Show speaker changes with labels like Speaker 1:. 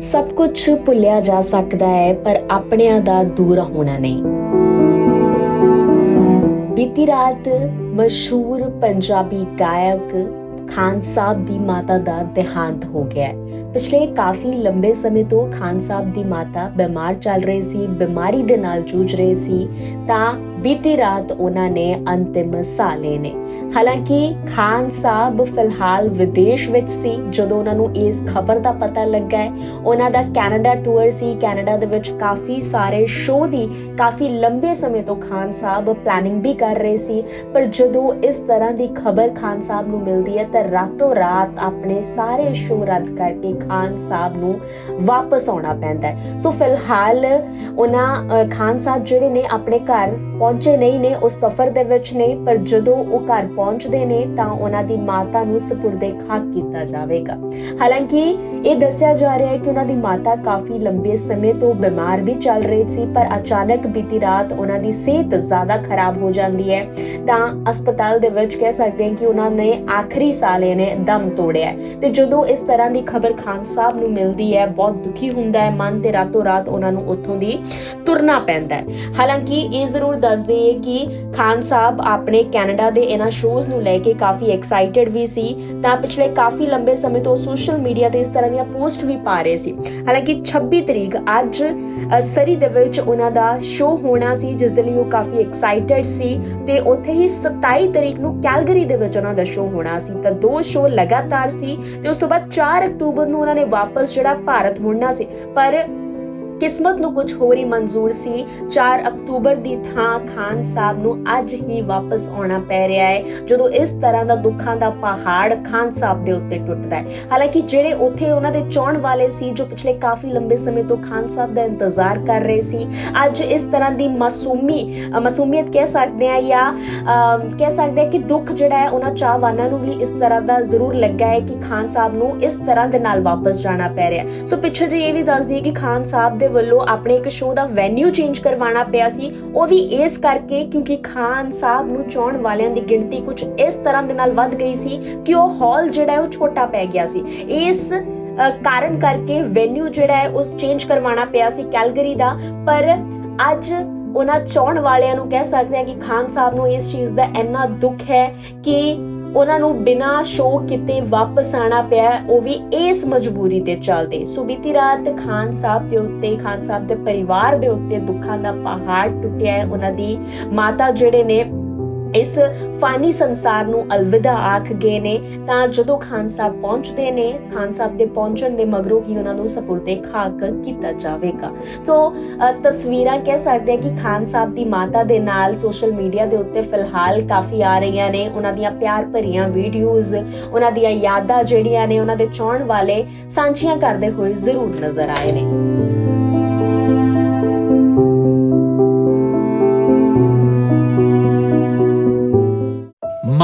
Speaker 1: ਸਭ ਕੁਝ ਭੁੱਲਿਆ ਜਾ ਸਕਦਾ ਹੈ, ਪਰ ਆਪਣਿਆਂ ਦਾ ਦੂਰ ਹੋਣਾ ਨਹੀਂ। ਬੀਤੀ ਰਾਤ ਮਸ਼ਹੂਰ ਪੰਜਾਬੀ ਗਾਇਕ ਖਾਨ ਸਾਹਿਬ ਦੀ ਮਾਤਾ ਦਾ ਦੇਹਾਂਤ ਹੋ ਗਿਆ ਹੈ। ਪਿਛਲੇ ਕਾਫੀ ਲੰਬੇ ਸਮੇਂ ਤੋਂ ਖਾਨ ਸਾਹਿਬ ਦੀ ਮਾਤਾ ਬਿਮਾਰ ਚੱਲ ਰਹੀ ਸੀ, ਬਿਮਾਰੀ ਦੇ ਨਾਲ ਜੂਝ ਰਹੇ ਸੀ, ਤਾਂ ਬੀਤੀ ਰਾਤ ਉਹਨਾਂ ਨੇ ਅੰਤਿਮ ਸਾਹ ਲਏ ਨੇ। ਹਾਲਾਂਕਿ ਖਾਨ ਸਾਹਿਬ ਫਿਲਹਾਲ ਵਿਦੇਸ਼ ਵਿੱਚ ਸੀ, ਜਦੋਂ ਉਹਨਾਂ ਨੂੰ ਇਸ ਖਬਰ ਦਾ ਪਤਾ ਲੱਗਾ ਹੈ। ਉਹਨਾਂ ਦਾ ਕੈਨੇਡਾ ਟੂਰ ਸੀ। ਕੈਨੇਡਾ ਦੇ ਵਿੱਚ ਕਾਫੀ ਸਾਰੇ ਸ਼ੋਅ ਦੀ ਕਾਫੀ ਲੰਬੇ ਸਮੇਂ ਤੋਂ ਖਾਨ ਸਾਹਿਬ ਪਲੈਨਿੰਗ ਵੀ ਕਰ ਰਹੇ ਸੀ। ਪਰ ਜਦੋਂ ਇਸ ਤਰ੍ਹਾਂ ਦੀ ਖਬਰ ਖਾਨ ਸਾਹਿਬ ਨੂੰ ਮਿਲਦੀ ਹੈ, ਤਾਂ ਰਾਤੋਂ ਰਾਤ ਆਪਣੇ ਸਾਰੇ ਸ਼ੋਅ ਰੱਦ ਕਰਕੇ ਖਾਨ ਸਾਹਿਬ ਨੂੰ ਵਾਪਸ ਆਉਣਾ ਪੈਂਦਾ ਹੈ। ਸੋ ਫਿਲਹਾਲ ਉਹਨਾਂ ਖਾਨ ਸਾਹਿਬ ਜਿਹੜੇ ਨੇ ਆਪਣੇ ਘਰ ਪਹੁੰਚ ਨਹੀਂ ਨੇ, ਉਸ ਸਫ਼ਰ ਦੇ ਵਿੱਚ ਨੇ, ਪਰ ਜਦੋਂ ਉਹ ਘਰ ਪਹੁੰਚਦੇ ਨੇ ਤਾਂ ਉਹਨਾਂ ਦੀ ਮਾਤਾ ਨੂੰ ਸਪੁਰਦੇ ਖਾਕ ਕੀਤਾ ਜਾਵੇਗਾ। ਹਾਲਾਂਕਿ ਇਹ ਦੱਸਿਆ ਜਾ ਰਿਹਾ ਹੈ ਕਿ ਉਹਨਾਂ ਦੀ ਮਾਤਾ ਕਾਫੀ ਲੰਬੇ ਸਮੇਂ ਤੋਂ ਬਿਮਾਰ ਵੀ ਚੱਲ ਰਹੀ ਸੀ, ਪਰ ਅਚਾਨਕ ਬੀਤੀ ਰਾਤ ਉਹਨਾਂ ਦੀ ਸਿਹਤ ਜ਼ਿਆਦਾ ਖਰਾਬ ਹੋ ਜਾਂਦੀ ਹੈ। ਤਾਂ ਹਸਪਤਾਲ ਦੇ ਵਿੱਚ ਕਹਿ ਸਕਦੇ ਹਾਂ ਕਿ ਉਹਨਾਂ ਨੇ ਆਖਰੀ ਸਾਲ ਇਹਨੇ ਦਮ ਤੋੜਿਆ ਤੇ ਜਦੋਂ ਇਸ ਤਰ੍ਹਾਂ ਦੀ ਖਬਰ ਖਾਨ ਸਾਹਿਬ ਨੂੰ ਮਿਲਦੀ ਹੈ, ਬਹੁਤ ਦੁਖੀ ਹੁੰਦਾ ਹੈ, ਮਨ ਤੇ ਰਾਤੋਂ ਰਾਤ ਉਹਨਾਂ ਨੂੰ ਉੱਥੋਂ ਦੀ ਤੁਰਨਾ ਪੈਂਦਾ ਹੈ। ਹਾਲਾਂਕਿ ਇਹ ਜ਼ਰੂਰ ਦੱਸ ਦਈਏ ਕਿ ਖਾਨ ਸਾਹਿਬ ਆਪਣੇ ਕੈਨੇਡਾ ਦੇ ਇਹਨਾਂ ਸ਼ੋਜ਼ ਨੂੰ ਲੈ ਕੇ ਕਾਫੀ ਐਕਸਾਈਟਿਡ ਵੀ ਸੀ। ਤਾਂ ਪਿਛਲੇ ਕਾਫੀ ਲੰਬੇ ਸਮੇਂ ਤੋਂ ਸੋਸ਼ਲ ਮੀਡੀਆ ਤੇ ਇਸ ਤਰ੍ਹਾਂ ਦੀਆਂ ਪੋਸਟ ਵੀ ਪਾ ਰਹੇ ਸੀ। ਹਾਲਾਂਕਿ 26 ਤਰੀਕ ਅੱਜ ਸਰੀ ਦੇ ਵਿੱਚ ਉਹਨਾਂ ਦਾ ਸ਼ੋਅ ਹੋਣਾ ਸੀ, ਜਿਸ ਦੇ ਲਈ ਉਹ ਕਾਫੀ ਐਕਸਾਈਟਿਡ ਸੀ ਤੇ ਉੱਥੇ ਹੀ 27 ਤਰੀਕ ਨੂੰ ਕੈਲਗਰੀ ਦੇ ਵਿੱਚ ਉਹਨਾਂ ਦਾ ਸ਼ੋਅ ਹੋਣਾ ਸੀ। ਤਾਂ ਦੋ ਸ਼ੋਅ ਲਗਾਤਾਰ ਸੀ ਤੇ ਉਸ ਤੋਂ ਬਾਅਦ 4 ਅਕਤੂਬਰ ਨੂੰ ਉਹਨਾਂ ਨੇ ਵਾਪਸ ਜਿਹੜਾ ਭਾਰਤ ਮੁੜਨਾ ਸੀ। ਪਰ ਕਿਸਮਤ ਨੂੰ ਕੁਝ ਹੋਰ ਹੀ ਮਨਜ਼ੂਰ ਸੀ। 4 ਅਕਤੂਬਰ ਦੀ ਥਾਂ ਖਾਨ ਸਾਹਿਬ ਨੂੰ ਅੱਜ ਹੀ ਵਾਪਸ ਆਉਣਾ ਪੈ ਰਿਹਾ ਹੈ। ਜਦੋਂ ਇਸ ਤਰ੍ਹਾਂ ਦਾ ਦੁੱਖਾਂ ਦਾ ਪਹਾੜ ਖਾਨ ਸਾਹਿਬ ਦੇ ਉੱਤੇ ਟੁੱਟਦਾ ਹੈ। ਹਾਲਾਂਕਿ ਜਿਹੜੇ ਉੱਥੇ ਉਹਨਾਂ ਦੇ ਚਾਹਣ ਵਾਲੇ ਸੀ, ਜੋ ਪਿਛਲੇ ਕਾਫੀ ਲੰਬੇ ਸਮੇਂ ਤੋਂ ਖਾਨ ਸਾਹਿਬ ਦਾ ਇੰਤਜ਼ਾਰ ਕਰ ਰਹੇ ਸੀ, ਅੱਜ ਇਸ ਤਰ੍ਹਾਂ ਦੀ ਮਾਸੂਮੀ ਮਾਸੂਮੀਅਤ ਕਹਿ ਸਕਦੇ ਆ ਜਾਂ ਕਹਿ ਸਕਦੇ ਆ ਕਿ ਦੁੱਖ ਜਿਹੜਾ ਹੈ, ਉਹਨਾਂ ਚਾਹਵਾਨਾਂ ਨੂੰ ਵੀ ਇਸ ਤਰ੍ਹਾਂ ਦਾ ਜ਼ਰੂਰ ਲੱਗਾ ਹੈ ਕਿ ਖਾਨ ਸਾਹਿਬ ਨੂੰ ਇਸ ਤਰ੍ਹਾਂ ਦੇ ਨਾਲ ਵਾਪਸ ਜਾਣਾ ਪੈ ਰਿਹਾ ਸੋ ਪਿੱਛੇ ਜੇ ਇਹ ਵੀ ਦੱਸ ਦਈਏ ਕਿ ਖਾਨ ਸਾਹਿਬ ਦੇ ਵੱਲੋਂ ਆਪਣੇ ਇੱਕ ਸ਼ੋਅ ਦਾ ਵੈਨਿਊ ਚੇਂਜ ਕਰਵਾਉਣਾ ਪਿਆ ਸੀ। ਉਹ ਵੀ ਇਸ ਕਰਕੇ ਕਿਉਂਕਿ ਖਾਨ ਸਾਹਿਬ ਨੂੰ ਚਾਹਣ ਵਾਲਿਆਂ ਦੀ ਗਿਣਤੀ ਕੁਝ ਇਸ ਤਰ੍ਹਾਂ ਦੇ ਨਾਲ ਵੱਧ ਗਈ ਸੀ ਕਿ ਉਹ ਹਾਲ ਜਿਹੜਾ ਉਹ ਛੋਟਾ ਪੈ ਗਿਆ ਸੀ। ਇਸ ਕਾਰਨ ਕਰਕੇ ਵੈਨਿਊ ਜਿਹੜਾ ਹੈ ਉਸ ਚੇਂਜ ਕਰਵਾਉਣਾ ਪਿਆ ਸੀ ਕੈਲਗਰੀ ਦਾ। ਪਰ ਅੱਜ ਉਹਨਾਂ ਚਾਹਣ ਵਾਲਿਆਂ ਨੂੰ ਕਹਿ ਸਕਦੇ ਆ ਕਿ ਖਾਨ ਸਾਹਿਬ ਨੂੰ ਇਸ ਚੀਜ਼ ਦਾ ਇੰਨਾ ਦੁੱਖ ਹੈ ਕਿ ਉਹਨਾਂ ਨੂੰ ਬਿਨਾਂ ਸ਼ੋਅ ਕਿਤੇ ਵਾਪਸ ਆਣਾ ਪਿਆ, ਉਹ ਵੀ ਇਸ ਮਜਬੂਰੀ ਦੇ ਚੱਲਦੇ। ਸੋ ਬੀਤੀ ਰਾਤ ਖਾਨ ਸਾਹਿਬ ਦੇ ਉੱਤੇ, ਖਾਨ ਸਾਹਿਬ ਦੇ ਪਰਿਵਾਰ ਦੇ ਉੱਤੇ ਦੁੱਖਾਂ ਦਾ ਪਹਾੜ ਟੁੱਟਿਆ ਹੈ। ਉਹਨਾਂ ਦੀ ਮਾਤਾ ਜਿਹੜੇ ਨੇ ਇਸ ਫਾਨੀ ਸੰਸਾਰ ਨੂੰ ਅਲਵਿਦਾ ਆਖ ਗਏ ਨੇ, ਤਾਂ ਜਦੋਂ ਖਾਨ ਸਾਹਿਬ ਪਹੁੰਚਦੇ ਨੇ, ਖਾਨ ਸਾਹਿਬ ਦੇ ਪਹੁੰਚਣ ਦੇ ਮਗਰੋਂ ਹੀ ਉਹਨਾਂ ਨੂੰ ਸਪੁਰਦੇ ਖਾਕ ਕੀਤਾ ਜਾਵੇਗਾ। ਤੋਂ ਤਸਵੀਰਾਂ ਕਹਿ ਸਕਦੇ ਹਾਂ ਕਿ ਖਾਨ ਸਾਹਿਬ ਦੀ ਮਾਤਾ ਦੇ ਨਾਲ ਸੋਸ਼ਲ ਮੀਡੀਆ ਦੇ ਉੱਤੇ ਫਿਲਹਾਲ ਕਾਫੀ ਆ ਰਹੀਆਂ ਨੇ। ਉਹਨਾਂ ਦੀਆਂ ਪਿਆਰ ਭਰੀਆਂ ਵੀਡੀਓਜ਼, ਉਹਨਾਂ ਦੀਆਂ ਯਾਦਾਂ ਜਿਹੜੀਆਂ ਨੇ, ਉਹਨਾਂ ਦੇ ਚਾਹਣ ਵਾਲੇ ਸਾਂਝੀਆਂ ਕਰਦੇ ਹੋਏ ਜ਼ਰੂਰ ਨਜ਼ਰ ਆਏ ਨੇ।